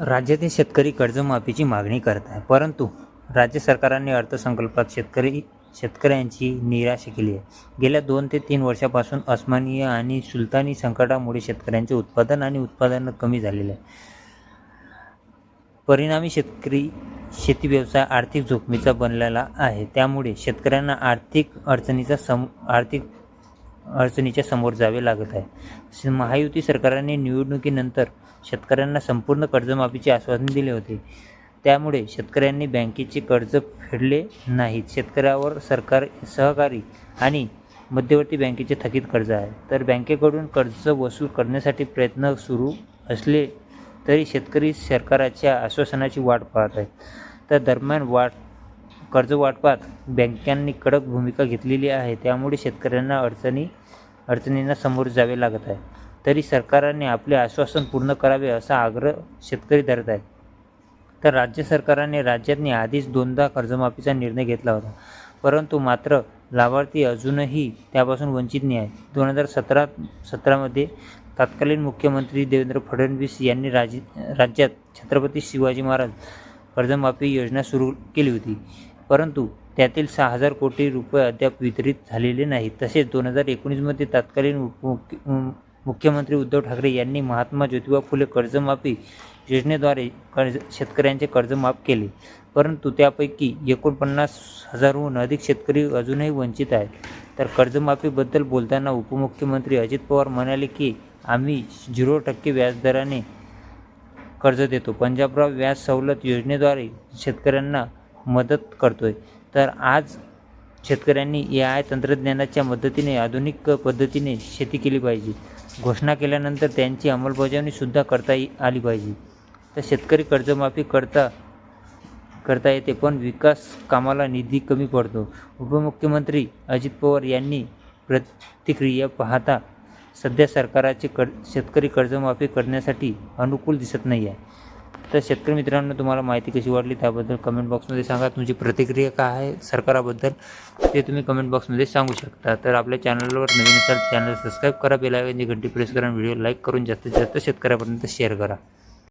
राज्यातील शेतकरी कर्जमाफीची मागणी करत आहे. परंतु राज्य सरकारने अर्थसंकल्पात शेतकरी शेतकऱ्यांची निराशा केली आहे. गेल्या दोन ते तीन वर्षापासून अस्मानीय आणि सुलतानी संकटामुळे शेतकऱ्यांचे उत्पादन आणि उत्पादन कमी झालेले आहे. परिणामी शेतकरी शेती व्यवसाय आर्थिक जोखमीचा बनलेला आहे. त्यामुळे शेतकऱ्यांना आर्थिक अडचणीचा सम आर्थिक अडचणीच्या समोर जावे लागत आहे. महायुती सरकारने निवडणुकीनंतर शेतकऱ्यांना संपूर्ण कर्जमाफीचे आश्वासन दिले होते. त्यामुळे शेतकऱ्यांनी बँकेचे कर्ज फेडले नाहीत. शेतकऱ्यावर सरकार सहकारी आणि मध्यवर्ती बँकेचे थकीत कर्ज आहे. तर बँकेकडून कर्ज वसूल करण्यासाठी प्रयत्न सुरू असले तरी शेतकरी सरकाराच्या आश्वासनाची वाट पाहत आहेत. तर दरम्यान वाट कर्ज वाटपात बँकांनी कडक भूमिका घेतलेली आहे. त्यामुळे शेतकऱ्यांना अडचणी अडचणींना समोर जावे लागत आहे. तरी सरकारने आपले आश्वासन पूर्ण करावे असा आग्रह शेतकरी धरत आहेत. तर राज्य सरकारने राज्यातनी आधीच दोनदा कर्जमाफीचा निर्णय घेतला होता. परंतु मात्र लाभार्थी अजूनही त्यापासून वंचित नाही आहे दोन हजार सतरा सतरामध्ये तत्कालीन मुख्यमंत्री देवेंद्र फडणवीस यांनी राज राज्यात छत्रपती शिवाजी महाराज कर्जमाफी योजना सुरू केली होती. परंतु त्यातील सहा हजार कोटी रुपये अद्याप वितरित झालेले नाहीत. तसेच दोन हजार एकोणीसमध्ये तत्कालीन उपमुख्य मुख्यमंत्री उद्धव ठाकरे यांनी महात्मा ज्योतिबा फुले कर्जमाफी योजनेद्वारे कर्ज शेतकऱ्यांचे कर्ज माफ केले. परंतु त्यापैकी एकोणपन्नास हजारहून अधिक शेतकरी अजूनही वंचित आहेत. तर कर्जमाफीबद्दल बोलताना उपमुख्यमंत्री अजित पवार म्हणाले की आम्ही झिरो टक्के व्याजदराने कर्ज देतो. पंजाबराव व्याज सवलत योजनेद्वारे शेतकऱ्यांना मदत करतोय. तर आज शेतकऱ्यांनी ए आय तंत्रज्ञानाच्या मदतीने आधुनिक पद्धतीने शेती केली पाहिजे. घोषणा केल्यानंतर त्यांची अंमलबजावणीसुद्धा करता आली पाहिजे. तर शेतकरी कर्जमाफी करता करता येते पण विकास कामाला निधी कमी पडतो. उपमुख्यमंत्री अजित पवार यांनी प्रतिक्रिया पाहता सध्या सरकाराचे कर शेतकरी कर्जमाफी करण्यासाठी अनुकूल दिसत नाही आहे तर शेतकरी मित्रांनो तुम्हाला माहिती कशी वाटली त्याबद्दल कमेंट बॉक्समध्ये सांगा. तुमची प्रतिक्रिया काय आहे सरकाराबद्दल ते तुम्ही कमेंट बॉक्समध्ये सांगू शकता. तर आपल्या चॅनलवर नवीन असाल चॅनल सबस्क्राईब करा बेलायची घंटी प्रेस करा व्हिडिओ लाईक करून जास्तीत जास्त शेतकऱ्यापर्यंत शेअर करा.